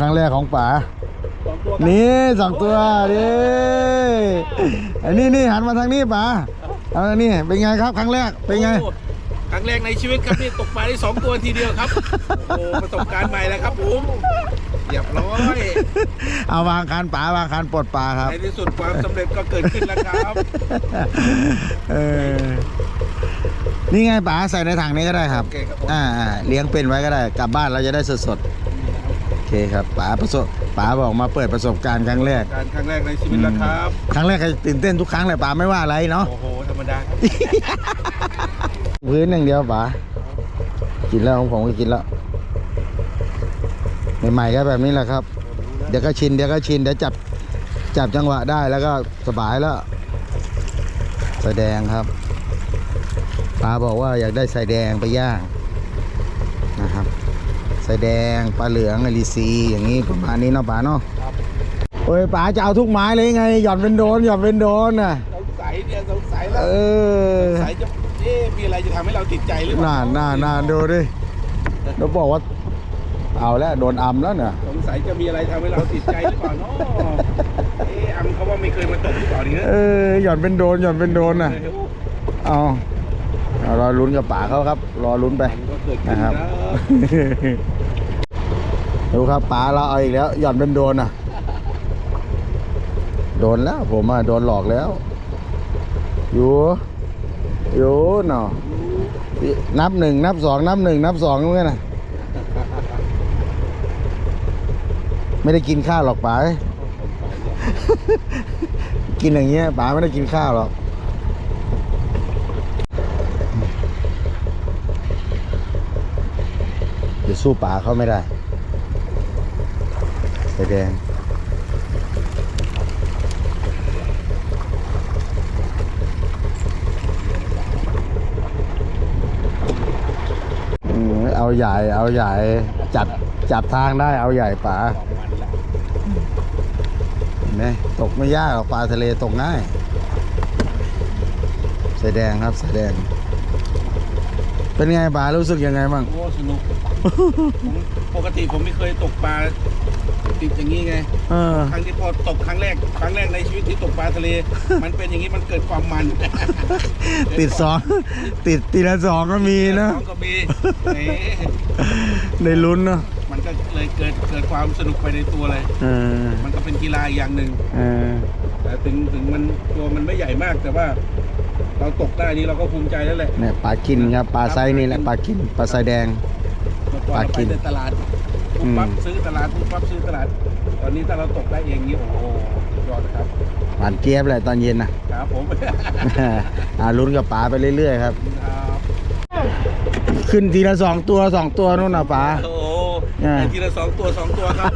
ครั้งแรกของป๋านี่สองตัวนี่อันนี้นี่หันมาทางนี้ป๋าเอาทางนี้เป็นไงครับครั้งแรกเป็นไงโอ้ครั้งแรกในชีวิตครับนี่ตกปลาได้สองตัวทีเดียวครับโอ้ประสบการณ์ใหม่แล้วครับผมเรียบร้อยเอาวางคานป๋าวางคานปลดปลาครับในที่สุดความสำเร็จก็เกิดขึ้นแล้วครับเออนี่ไงป๋าใส่ในถังนี้ก็ได้ครับโอเคครับผมอ่าอ่าเลี้ยงเป็นไว้ก็ได้ กลับบ้านเราจะได้สดๆโอ เคครับป๋าประสบป๋าบอกมาเปิดประสบการณ์ครั้งแรก การครั้งแรกในชีวิตแล้วครับ ครั้งแรกก็ตื่นเต้นทุกครั้งเลยป๋าไม่ว่าอะไรเนาะโอ้โห ธรรมดาครับพื้นอย่างเดียวป๋ากินแล้วของผมก็กินแล้วใหม่ๆก็แบบนี้แหละครับ เดี๋ยวก็ชินเดี๋ยวก็ชินเดี๋ยวจับจับจังหวะได้แล้วก็สบายแล้วใส่แดงครับปลาบอกว่าอยากได้ใส่แดงไปย่างนะครับใส่แดงปลาเหลืองอลิซีอย่างนี้ประมาณนี้เนาะป๋าเนาะโอ้ยป๋าจะเอาทุกไม้เลยไงหย่อนเป็นโดนหย่อนเป็นโดนน่ะสงสัยเนี่ยสงสัยแล้วเออสงสัยจะเอ๊ะมีอะไรจะทำให้เราติดใจหรือเปล่าน่าน่าน่าดูดิเราบอกว่าเอาแล้วโดนอัมแล้วเนี่ยสงสัยจะมีอะไรทำให้เราติดใจหรือเปล่าเนาะเอ๊ะอำเขาว่าไม่เคยมาตกหรือเปล่าเนี่ยเออหย่อนเป็นโดนหย่อนเป็นโดนน่ะเอาเอารอลุ้นกับป๋าเขาครับ รอลุ้นไปมันก็เกิดขึ้นนะคครัรับบ ดูครับป๋าเราเอาอีกแล้ว หย่อนเป็นโดนอะ โดนแล้ว ผมอะโดนหลอกแล้ว อยู่อยู่เนาะนับหนึ่งนับสองนับหนึ่งนับสองนู่นน่ะไม่ได้กินข้าวหรอกป๋ากินอย่างเงี้ยป๋าไม่ได้กินข้าวหรอกจะสู้ป่าเขาไม่ได้ แดงเอาใหญ่เอาใหญ่จัดจับทางได้เอาใหญ่ป่าเห็นไหมตกไม่ยากหรอกปลาทะเลตกง่ายส่แดงครับส่แดง เป็นไงป่ารู้สึกยังไงบ้างโอ้สนุก ปกติผมไม่เคยตกปลา ติดอย่างนี้ไงเออ ครั้งที่พอตกครั้งแรกครั้งแรกในชีวิตที่ตกปลาทะเล มันเป็นอย่างนี้มันเกิดความมันติดสอง ติดตีละสองก็มีนะน้องก็มีเอ๊ะได้ลุ้นเนาะมันก็เลยเกิดเกิดความสนุกไปในตัวเลย เออมันก็เป็นกีฬาอย่างหนึ่ง เออแต่ถึงถึงมันตัวมันไม่ใหญ่มากแต่ว่า เราตกได้นี่เราก็ภูมิใจแล้วแหละเนี่ยปลากินครับปลาไซส์นี่แหละปลากินปลาไซแดง เมื่อก่อนปลาเรากิไปน ในตลาด ปุ๊บปั๊บซื้อตลาดปุ๊บปั๊บซื้อตลาด ตอนนี้ถ้าเราตกได้เองนี่โอ้โหสุดยอดนะครับหวานเจี๊ยบเลยตอนเย็นนะครับผมอ่าลุ้นกับปลาไปเรื่อยๆครับ ครับ ขึ้นทีละสองตัวสองตัวนู่นน่ะปลาโอ้โห อ่า ได้ทีละสองตัวสองตัวครับ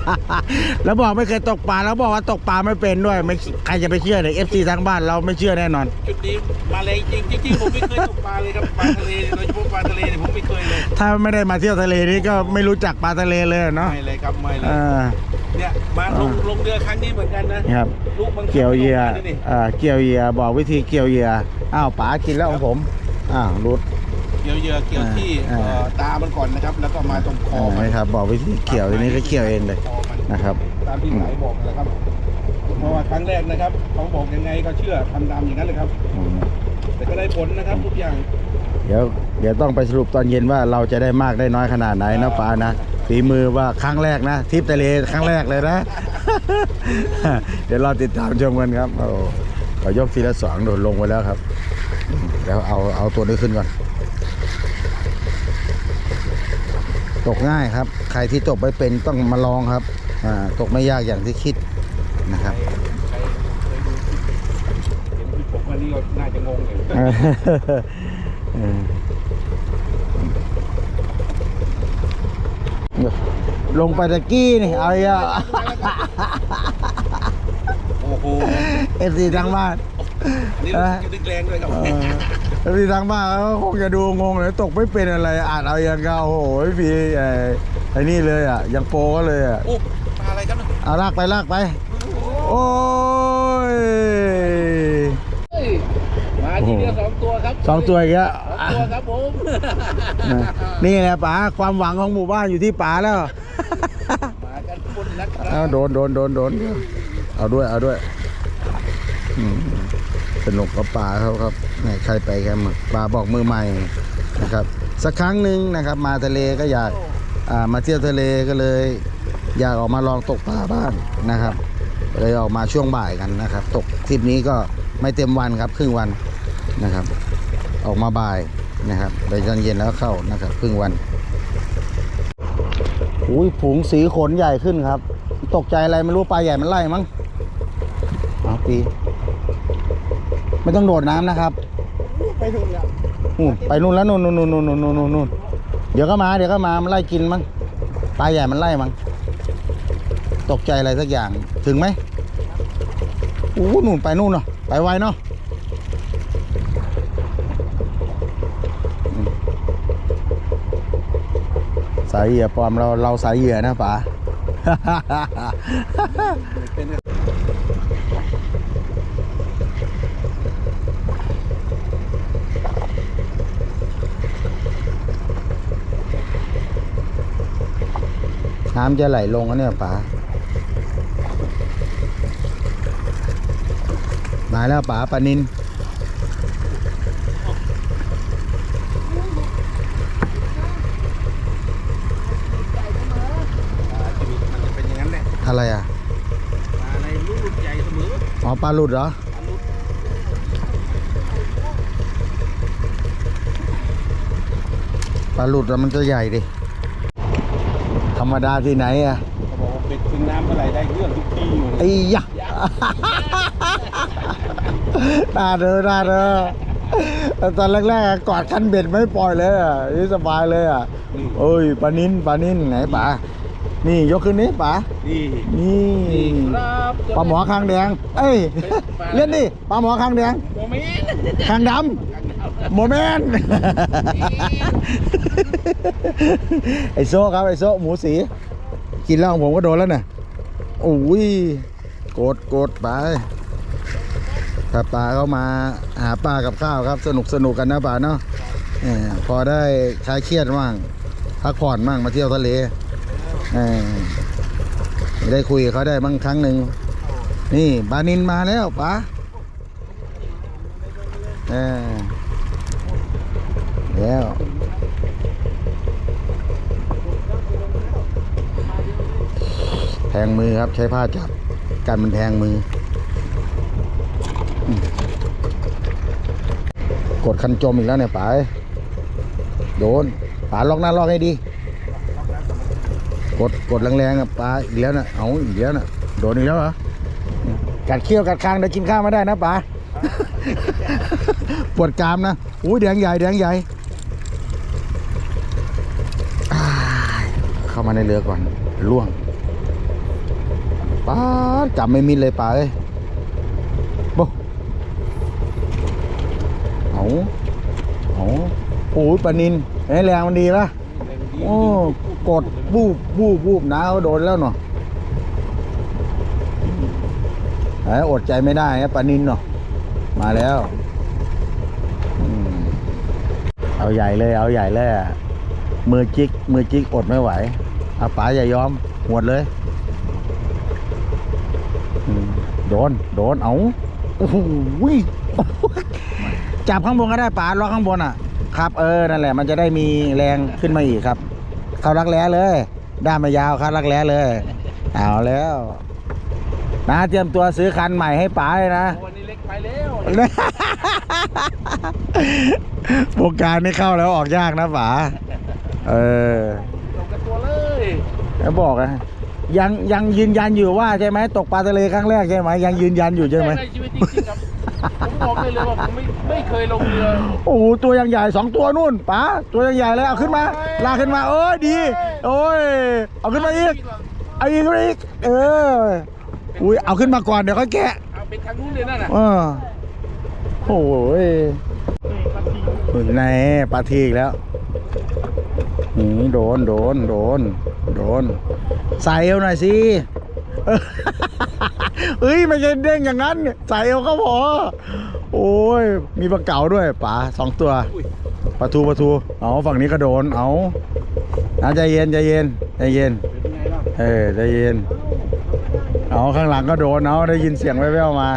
แล้วบอกไม่เคยตกปลาแล้วบอกว่าตกปลาไม่เป็นด้วยไม่ใครจะไปเชื่อเลยเอฟซีทั้งบ้านเราไม่เชื่อแน่นอน จุดนี้มาเลยจริงจริงๆผมไม่เคยตกปลาเลยครับปลาทะเลโดยเฉพาะปลาทะเลเนี่ยผมไม่เคยเลยถ้าไม่ได้มาเที่ยวทะเลนี่ก็ไม่รู้จักปลาทะเลเลยเนาะไม่เลยครับไม่เลยอ่า เนี่ยมาลงลงเรือครั้งนี้เหมือนกันนะครับ ลูกบางเกี่ยวเหยื่อลงมานี่อ่าเกี่ยวเหยื่อบอกวิธีเกี่ยวเหยื่ออ้าวป๋ากินแล้วของผมอ้าวรุด เกี่ยวเหยื่อเกี่ยวที่อ่า เอ่อตามันก่อนนะครับ แล้วก็มาตรงคออ่ามันนะครับ บอกวิธีเกี่ยวทีนี้ก็เกี่ยวเองเลยคอมันนะครับ ตามที่สายบอกนั่นแหละครับเพราะว่าครั้งแรกนะครับเขาบอกยังไงก็เชื่อทำตามอย่างนั้นเลยครับอืมแต่ก็ได้ผลนะครับทุกอย่างเดี๋ยวเดี๋ยวต้องไปสรุปตอนเย็นว่าเราจะได้มากได้น้อยขนาดไหนนะฟ้านะฝีมือว่าครั้งแรกนะทริปทะเลครั้งแรกเลยนะ เดี๋ยวเราติดตามชมกันครับโอ้ขอยกทีละสองโดดลงไปแล้วครับอืมเดี๋ยวเอาเอาตัวนี้ขึ้นก่อน ตกง่ายครับ ใครที่ตกไม่เป็นต้องมาลองครับอ่าตกไม่ยากอย่างที่คิดนะครับใครเคยดูคลิปเห็นคลิปผมอันนี้ก็น่าจะงงเลยเออเออลงไปตะกี้นี่เอาอีกอะโอ้โหเอฟซีทางบ้านอั นนี้จะดึงแรงด้วยครับเออเอฟซีทางบ้านเขาคงจะดูงงเลยตกไม่เป็นอะไรอ่านเอาอย่างเก่าโอ้โหพี่ไอ้ไอ้นี่เลยอะยังโปก็เลยอะโอ้ปลาอะไรครับเนี่ยเอาลากไปลากไปโอ้ยเฮ้ยมาทีเดียวสองตัวครับสองตัวอีกแล้วสองตัวครับผมนี่แหละป๋าความหวังของหมู่บ้านอยู่ที่ป๋าแล้วมากันบนนักคเอารับโดนโดนโดนโดนเอาด้วยเอาด้วยอืม สนุกกับป่าเขาครับใครไปแคมป์อะป่าบอกมือใหม่นะครับสักครั้งหนึ่งนะครับ มาทะเลก็อยากอ่มาเที่ยวทะเลก็เลย อยากออกมาลองตกปลาบ้างนะครับเลยออกมาช่วงบ่ายกันนะครับ ตกทริปนี้ก็ไม่เต็มวันครับ ครึ่งวันนะครับ ออกมาบ่ายนะครับไปตอนเย็นแล้วเข้านะครับ ครึ่งวันอุ้ยผงสีขนใหญ่ขึ้นครับ ตกใจอะไรไม่รู้ปลาใหญ่มันไล่มั้งเอาปี ไม่ต้องโดดน้ำนะครับ ไปดูแล้วนู่นไปนู่นแล้วนู่นนู่นนู่นนู่นนู่นนู่นนู่นเดี๋ยวก็มาเดี๋ยวก็มามันไล่กินมั้งปลาใหญ่มันไล่มั้งตกใจอะไรสักอย่างถึงไหมอู้นู่นไปนู่นเนาะไปไวเนาะอืมสายเหยื่อปลอมเราเราสายเหยื่อนะป๋า นน้ำจะไหลลงแล้วเนี่ยป๋ามาแล้วป๋าปลานินปลาชีวิตมันจะเป็นอย่างนั้นแหละอะไรอะปลาในรุ่นใหญ่เสมออ๋อปลาหลุดเหรอปลาลุดปลาหลุดแล้วมันจะใหญ่ดิธ รรมดาที่ไหนอะเขาบอกว่าเป็ดถึงน้ำเมื่อไหร่ได้เรื่องทุกทีอยู่ไอ้ยะน่าเด้อน่าเด้อแต่ตอนแรกๆอะกอดคันเบ็ดไม่ปล่อยเลยอะนี่สบายเลยอะนี่เอ้ยปลานินปลานินไหนป๋านี่ยกขึ้นนี้ป๋านี่ นี่นี่ครับปลาหมอคางแดง เอ้ย เล่นดิปลาหมอคางแดงโมเมนต์คางดำโมเมนต์ ไอโซครับไอโซหมูสี กินแล้วของผมก็โดนแล้วน่ะโอ้ยโกดโกดไปถ้าปลาเข้ามาหาปลากับข้าวครับ สนุกสนุกกันนะป่าเนาะอพอได้คลายเครียดบ้างพักผ่อนบ้างมาเที่ยวทะเลอได้คุยเขาได้บางครั้งหนึ่งนี่ปลานินมาแล้วปลาเออแล้ว แทงมือครับใช้ผ้าจับกันมันแทงมือ กดคันจมอีกแล้วเนี่ยป๋าเอ้ยโดนป๋าล็อกหน้าล็อกให้ดี กดกดแรงๆอะป๋าอีกแล้วนะเอาอีกแล้วนะโดนอีกแล้วเหรอกัดเขี้ยวกัดคางเดี๋ยวกินข้าวไม่ได้นะป๋าปวดกรามนะอุ้ยแดงใหญ่แดงใหญ่เข้ามาในเรือก่อนล่วง ป้าจับไม่มิดเลยป่าเอ้ยบเอาเอาโอ้ยปลานินไอ้แรงมันดีปะโอ้กดบูบบูบบูบน้าเขาโดนแล้วเนาะไอ้อดใจไม่ได้นะปลานินเนาะมาแล้วเอาใหญ่เลย เอาใหญ่เลยอะมือจิกมือจิกอดไม่ไหวเอาป๋าอย่ายอมหวดเลย อืม โดน โดน เอาโอ้โหยจับข้างบนก็ได้ป๋าล็อกข้างบนอะ ครับ เออ นั่นแหละ มันจะได้มีแรงขึ้นมาอีกครับ เข้ารักแร้เลย ด้ามมายาวเข้ารักแร้เลย เอาแล้วนะเตรียมตัวซื้อคันใหม่ให้ป๋าเลยนะวันนี้เล็กไปแล้ววงการนี่เข้าแล้วออกยากนะป๋า เออตกกันตัวเลยแล้วบอกนะ ยังยังยืนยันอยู่ว่าใช่ไหมตกปลาทะเลครั้งแรกใช่ไหมยังยืนยันอยู่ใช่ไหมในชีวิตจริงๆครับผมบอกได้เลยว่าผมไม่ไม่เคยลงเรือโอ้โหตัวยังใหญ่สองตัวนู่นป๋าตัวยังใหญ่เลยเอาขึ้นมาลากขึ้นมาเอ้ยดีโอ้ยเอาขึ้นมาอีกเอาอีกเอาอีกเอออุ้ยเอาขึ้นมาก่อนเดี๋ยวค่อยแกะเอาเป็นทางนู้นเลยนั่นน่ะเออโอ้ยไหนปลาทีอีกแล้วหืมโดนโดนโดนโดน ใส่เอวหน่อยสิเออเฮ้ยไม่ใช่เด้งอย่างนั้น ใส่เอวก็พอโอ้ย มีปลาเก๋าด้วยป๋าสองตัวอุ้ยปลาทูปลาทูเอาฝั่งนี้ก็โดนเอาเอาใจเย็นใจเย็นใจเย็นเป็นไงล่ะเออใจเย็นเอาข้างหลังก็โดนเอาได้ยินเสียงแว่วๆมา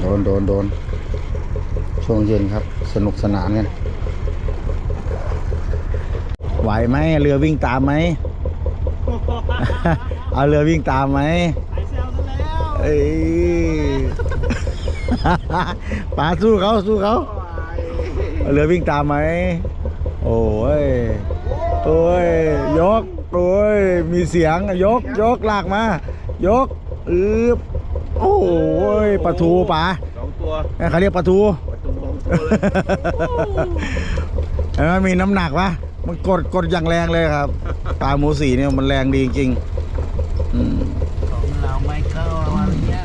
โดนโดนโดนช่วงเย็นครับ สนุกสนานกัน ไหวไหมเรือวิ่งตามไหม เอาเรือวิ่งตามไหมเอ้ยปาสู้เขาสู้เขาเอาเรือวิ่งตามไหม โอ้ยโอ้ยยกโอ้ยมีเสียงยกยกลากมา ยกอืบโอ้ยปลาทูป๋าสองตัวเขาเรียกปลาทูประตูสองตัวเลยเห็นไหมมีน้ำหนักปะ มันกดกดอย่างแรงเลยครับ ปลาหมูสีเนี่ยมันแรงดีจริงอืมของเราไม่เข้าอะไรเงี้ย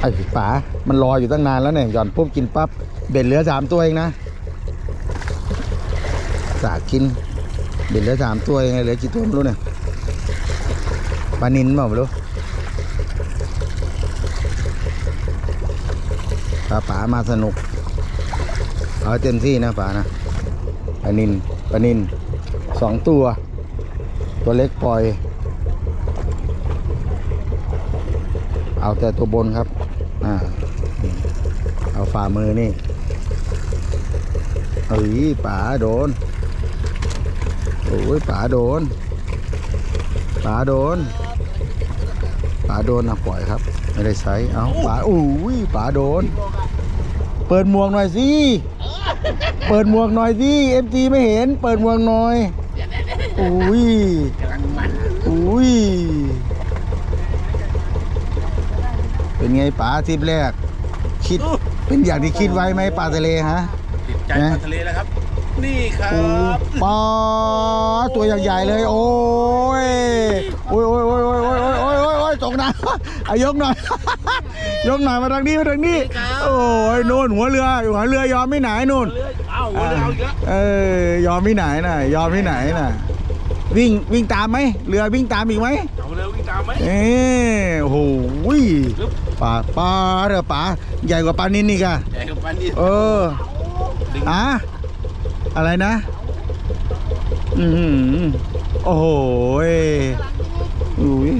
ไอ้ป๋ามันรออยู่ตั้งนานแล้วเนี่ยหย่อนปุ๊บกินปั๊บเบ็ดเหลือสามตัวเองนะสากินเบ็ดเหลือสามตัวเองเหลือกี่ตัวไม่รู้เนี่ยปลานินเปล่าไม่รู้ปลาป๋ามาสนุก เอาเต็มที่นะป๋านะปลานินปลานิน สองตัว ตัวเล็กปล่อย เอาแต่ตัวบนครับอ่าเอาฝ่ามือนี่เอ้ยป๋าโดนโอ้ยป๋าโดนป๋าโดนป๋าโดนอะปล่อยครับ ไม่ได้ใช้เอาป๋าอุ้ยป๋าโดน เปิดหมวกหน่อยสิเปิดหมวกหน่อยสิเอฟซีไม่เห็น เปิดหมวกหน่อย อุ้ยอุ้ย เป็นไงป๋าทริปแรก คิดเป็นอย่างที่คิดไว้ไหมปลาทะเลฮะ ติดใจปลาทะเลแล้วครับ นี่ครัโอ้บปลาตัวอย่างใหญ่เลย โอ้ยโอ้ยโอ้ยโอ้ยโอ้ยโอ้ยโอ้ยโอ้ยโอ้ยตกน้ำอายกหน่อย ยกหน่อยมาทางนี้มาทางนี้ โอ้ยนู่นหัวเรือหัวเรือยอมไม่ไหนนู่นเรือเอ้าหัวเรือเอาอีกแล้วเออยอมไม่ไหนน่ะยอมไม่ไหนน่ะ วิ่งวิ่งตามไหมเรือวิ่งตามอีกไหมเอาเรือวิ่งตามไหมเอ้โอ้โหปลาปลาเด้อปลาใหญ่กว่าปลานินนี่กะใหญ่กับปลานี่เออดึงอะอะไรนะ อือหือโอ้โหยอุ้ย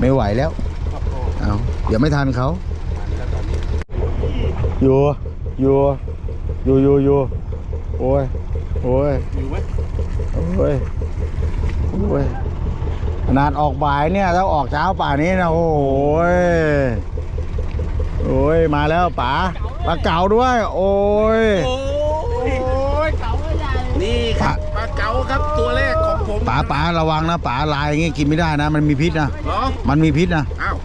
ไม่ไหวแล้วเอาเดี๋ยวไม่ทันเขาอยู่อยู่อยู่อยู่อยู่โอ้ยโอ้ยอยู่ไหมโอ้ยโอ้ยขนาดออกบ่ายเนี่ยถ้าออกเช้าป่านี้นะโอ้ยโอ้ยมาแล้วป๋าปลาเก๋าด้วย โอ้ยโอ้ยเก๋าใหญ่นี่ครับปลาเก๋าครับตัวแรกของผมป๋าป๋าระวังนะป๋าลายอย่างงี้กินไม่ได้นะ มันมีพิษนะหรอมันมีพิษนะอ้าว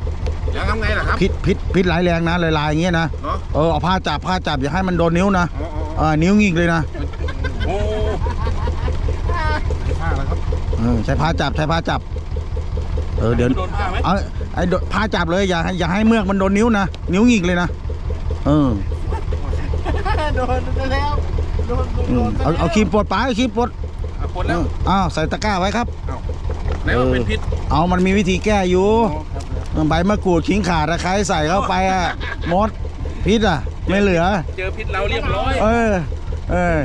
แล้วทำไงล่ะครับพิษพิษพิษร้ายแรงนะลายลายอย่างเงี้ยนะเออเอาผ้าจับผ้าจับอย่าให้มันโดนนิ้วนะอ๋ออ๋อเออนิ้วงิกเลยนะ โอ้ไม่พลาดแล้วครับ เออใช้ผ้าจับใช้ผ้าจับ เออเดี๋ยวโดนผ้าไหมเอาไอ้โดผ้าจับเลยอย่าให้อย่าให้เมือกมันโดนนิ้วนะนิ้วงิกเลยนะเออโดนไปแล้วโดนอืมเอาเอาครีมปลดป๋าเอาครีมปลดเอาคนเอแล้วออ้าวใส่ตะกร้าไว้ครับไหนว่าเป็นพิษเอามันมีวิธีแก้อยู่อ๋อครับใบมะกรูดขิงข่าตะไคร้ใส่เข้าไปอะมดพิษอะไม่เหลือ เจอพิษเราเรียบร้อย เออ เออ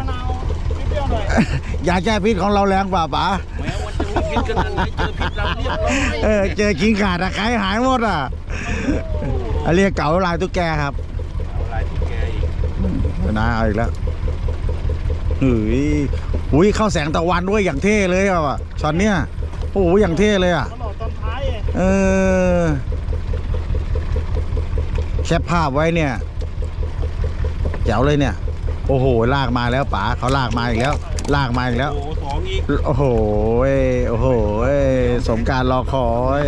ยาแก้พิษของเราแรงกว่าป๋าแม้วันจะมี พิษกันยังไงเจอพิษเราเรียบร้อยเออเจอขิงข่าตะไคร้หายหมดอะอันเรียกเก๋าลายตุ๊กแกครับเอาลายที่แกอีกนาเอาอีกแล้วเฮ้ยอุ้ยเข้าแสงตะวันด้วยอย่างเท่เลยอะช็อตเนี้ยโอ้โหอย่างเท่เลยอะ ตลอดตอนท้ายเองเออแคปภาพไว้เนี่ยแจ๋วเลยเนี่ย โอ้โห ลากมาแล้วป๋าเขาลากมาอีกแล้ว ลากมาอีกแล้ว โอ้โหสองอีกโอ้โหยโอ้โหยสมการรอคอย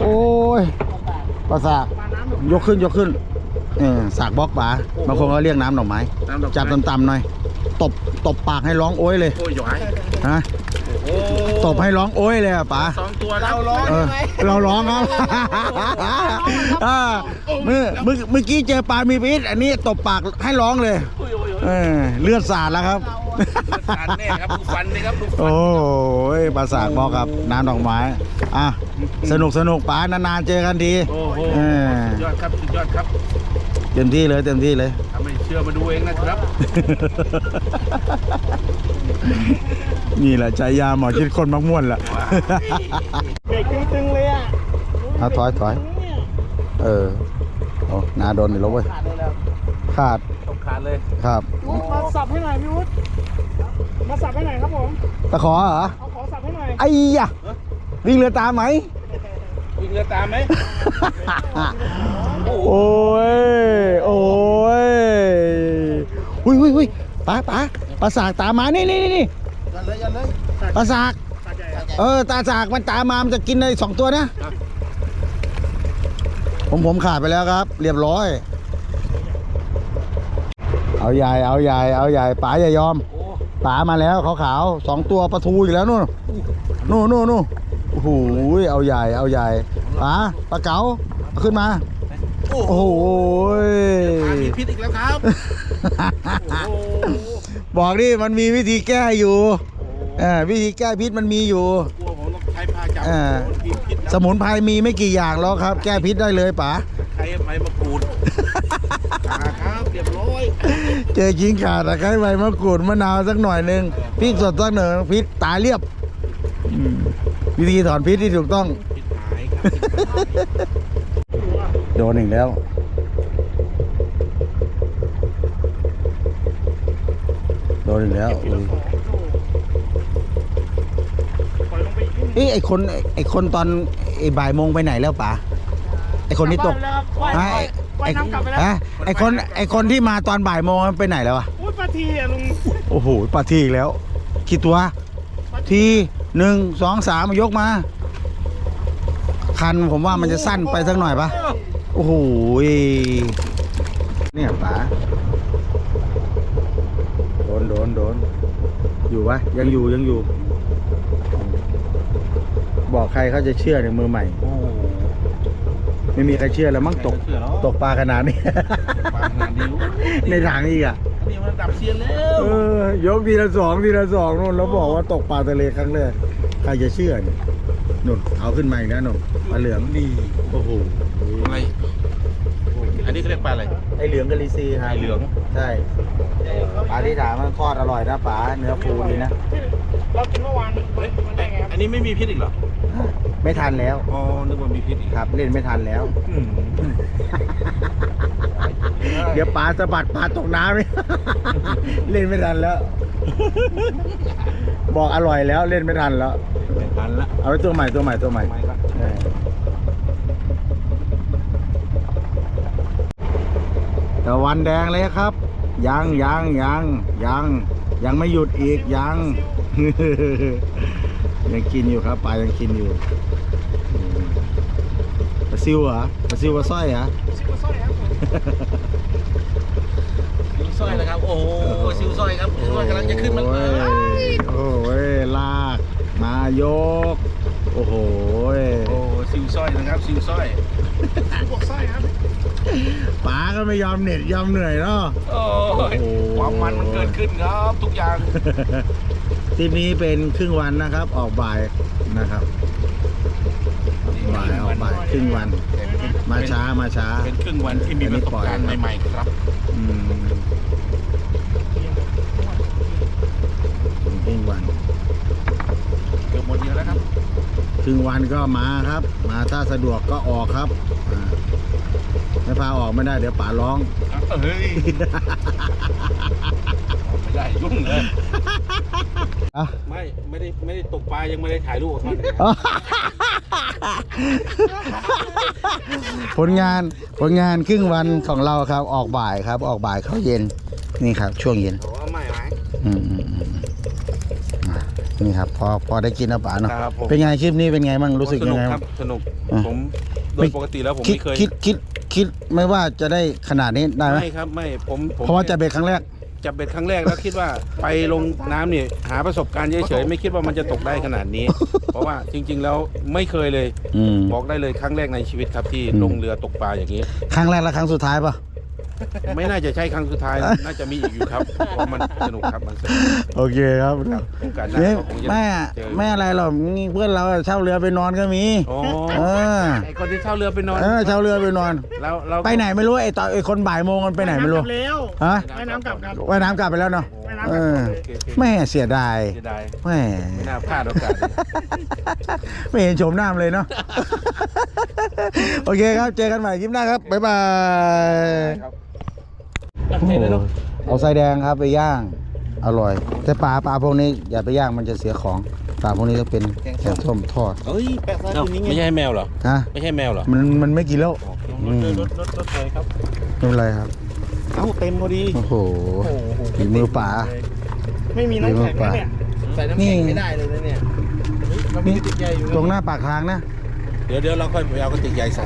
โอ้ยประสาทปลาน้ำหนูยกขึ้นยกขึ้นเออสากบล็อกป๋าบางคนก็เรียกน้ำหน่อไม้ น้ำดอกไม้จับต่ำๆหน่อย ตบตบปากให้ร้องโอ้ยเลยโอ้ยหยอยฮะโอ้ตบให้ร้องโอ้ยเลยอะป๋าสองตัวเราร้องเออเราร้องครับอ่าเมื่อเมื่อเมื่อกี้เจอปลามีพิษอันนี้ตบปากให้ร้องเลย โอ้ยโอ้ยโอ้ยเออเลือดสาดแล้วครับสารแน่ครับดูฟันเลยครับดูฟัโอ้ยปลาสากบอกครับน้ำดอกไม้ อะ สนุกสนุกป๋านานๆเจอกันทีโอ้โหเออสุดยอดครับสุดยอดครับเต็มที่เลยเต็มที่เลย ถ้าไม่เชื่อมาดูเองนะครับนี่แหละใจยาหมอชิดคนมักม่วนแหละเด็กตึงๆเลยอะเอาถอยถอยเออโอ้นาโดนอีกแล้วเว้ยขาด เลยแล้วขาดตกขาดเลยครับมาสับให้หน่อยพี่วุฒิมาสับให้หน่อยครับผมตะขอเหรอเอาขอสับให้หน่อยไอ้ยะวิ่งเรือตามไหมวิ่งเรือตามไหม โอ้ยโอ้ยอุ้ยอุ้ยอุ้ยป๋าป๋าปลาสากตามมานี่นี่นี่นี่ยันเลยยันเลยปลาสากสับใหญ่ครับเออตาสากมันตามมามันจะกินในสองตัวนะผมผมขาดไปแล้วครับ เรียบร้อย เอาใหญ่เอาใหญ่เอาใหญ่ป๋าอย่ายอมโอ้ป๋ามาแล้วขาวๆสองตัวปลาทูอีกแล้วนู่นนู่นนู่นนู่นโอ้โหเอาใหญ่เอาใหญ่ป๋าปลาเก๋าเอาขึ้นมา โอ้โอ้โหปลามีพิษอีกแล้วครับโอ้โหบอกดิมันมีวิธีแก้อยู่เออวิธีแก้พิษมันมีอยู่กลัวผมต้องใช้ผ้าจับเออโดนพิษพิษสมุนไพรมีไม่กี่อย่างหรอกครับ แก้พิษได้เลยป๋า ใช้ใบมะกรูดอ่าครับเรียบร้อย เจอขิงขาดตะไคร้ใบมะกรูดมะนาวสักหน่อยหนึ่งพริกสดสักหนึ่งพิษตายเรียบอืมวิธีถอนพิษที่ถูกต้องพิษหายครับพิษหายโดนอีกแล้ว โดนอีกแล้วอุ้ยปล่อยลงไปอีกนิดนึงเอ้ยไอคนไอคนตอนไอบ่ายโมงไปไหนแล้วป๋าไอคนที่ตกลับบ้านไปแล้วครับว่ายฮะว่ายน้ำกลับ ไปแล้วฮะไอคนไอคนที่มาตอนบ่ายโมงมันไปไหนแล้วอะอุ้ยปลาทีอะลุงโอ้โหปลาทีอีกแล้วกี่ตัว ทีหนึ่งสองสามยกมา คันผมว่ามันจะสั้นไปสักหน่อยปะโอ้โหเนี่ยป๋าโดนโดนโดนอยู่ปะยังอยู่ยังอยู่ บอกใครเขาจะเชื่อในมือใหม่โอ้โห ไม่มีใครเชื่อแล้วมั้งตกเชื่อแล้วตกปลาขนาดนี้ปลาขนาดนี้ ในถังอีกอะนี่มันดับเซียนแล้วเออยกทีละสองทีละสองนู่นแล้วบอกว่าตกปลาทะเลครั้งแรกใครจะเชื่อเนี่ยนุ่นเอาขึ้นมาอีกแล้วนุ่นปลาเหลืองดีโอ้โหอะไรอันนี้เขาเรียกปลาอะไรไอเหลืองกะลีซีฮะไอ้เหลืองใช่ปลาที่ถามมันทอดอร่อยนะป๋าเนื้อฟูดีนะเรากินเมื่อวานเฮ้ยมันได้ไงครับอันนี้ไม่มีพิษอีกเหรอ ไม่ทันแล้วอ๋อนึกว่ามีพิษอีกครับ เล่นไม่ทันแล้ว อืมเดี๋ยวปลาสะบัดปลาตกน้ำนี่เล่นไม่ทันแล้ว บอกอร่อยแล้วเล่นไม่ทันแล้ว ไม่ทันละเอาไว้ตัวใหม่ตัวใหม่ตัวใหม่ไม่ก็เออตะวันแดงเลยครับ ยังยังยังยังยังไม่หยุดอีกยัง ยังกินอยู่ครับปลายังกินอยู่อืมปลา ซิวเหรอปลาซิวปลาสร้อยเหรอซิวสร้อยครับผมซิวสร้อยนะครับ โอ้โหซิวสร้อยครับซิวสร้อยกำลังจะขึ้นมันโอ้ยโอ้ยลากมายก โอ้โหโอ้ซิวสร้อยนะครับซิวสร้อยซิวบวกสร้อยครับป๋าก็ไม่ยอมเหน็ดยอมเหนื่อยเนาะโอ้ยโอ้โหความมันมันเกิดขึ้นครับทุกอย่างทริปนี้เป็นครึ่งวันนะครับออกบ่ายนะครับ บ่ายออกบ่ายครึ่งวัน มาช้ามาช้า เป็นครึ่งวันที่มีประสบการณ์ใหม่ๆครับอืมครึ่งวัน เกือบหมดเยอะแล้วครับ ครึ่งวันก็มาครับ มาถ้าสะดวกก็ออกครับอ่าไม่พาออกไม่ได้เดี๋ยวป๋าร้อง เฮ้ยไม่ได้ยุ่งเลยอะ ไม่ไม่ได้ไม่ได้ตกปลายังไม่ได้ถ่ายรูปออกมาเลย ผลงานผลงานครึ่งวันของเราครับ ออกบ่ายครับ ออกบ่ายเข้าเย็นนี่ครับ ช่วงเย็นโอ้ไม่ไหมอืมอืมอืมอะนี่ครับ พอพอได้กินแล้วป๋าเนาะครับผม เป็นไงคลิปนี้เป็นไงบ้างรู้สึกยังไงคบ้ารังบสนุกอะ ผมโดไม่ยปกติแล้วผมคิดไม่เคยคิดคิดคิดไหม่ว่าจะได้ขนาดนี้ได้ไหมไม่ครับไม่ผมผมเพราะว่าจะเบ็ดครั้งแรก จับเบ็ดครั้งแรกแล้วคิดว่าไปลงน้ำเนี่ยหาประสบการณ์เฉยๆไม่คิดว่ามันจะตกได้ขนาดนี้ เพราะว่าจริง ๆ แล้วไม่เคยเลย อืม บอกได้เลยครั้งแรกในชีวิตครับที่ลงเรือตกปลาอย่างนี้ ครั้งแรกและครั้งสุดท้ายปะ ไม่น่าจะใช่ครั้งสุดท้าย น่าจะมีอีกอยู่ครับเพราะมันสนุกครับมันสนุกโอเคครับครับโอกาสหน้าเนี่ยก็คงจะแม่เจอแม่อะไรหรอกนี่เพื่อนเราเช่าเรือไปนอนก็มี อ๋อเออ ไอคนที่เช่าเรือไปนอนเออเช่าเรือไปนอน แล้วเราไปไหนไม่รู้ไอ้ตอนไอ้คนบ่ายโมงมันไปไหนไม่รู้ว่ายำกลับแล้วฮะว่ายน้ำกลับครับ ว่ายน้ำกลับไปแล้วเนาะว่ายน้ำกเอลับอเลยโอเคโอเคแม่เสียดายเสียดายแม่ ไม่น่าพลาดโอกาสเลยไม่เห็นโฉมหน้ามันเลยเนาะ โอเคครับ เจอกันใหม่คลิปหน้าครับ บ๊ายบาย ครับโอ้โหเอาไส้แดงครับไปย่าง อร่อย แต่ปลาปลาพวกนี้อย่าไปย่างมันจะเสียของปลาพวกนี้ก็เป็นแกงส้มทอดเฮ้ยแปะซะนี้ไม่ใช่แมวเหรอฮะไม่ใช่แมวเหรอ มันมันไม่กินแล้ว อืม รถรถรถเลยครับไม่เป็นไรครับเอ้าเต็มพอดีโอ้โหฝีมือป๋า ไม่มีน้ำแข็งนะเนี่ยใส่น้ำแข็งไม่ได้เลยนะเนี่ยเรามีกระติกใหญ่อยู่ตรงหน้าปากทางนะ เดี๋ยวเดี๋ยวเราค่อยไปเอากระติกใหญ่ใส่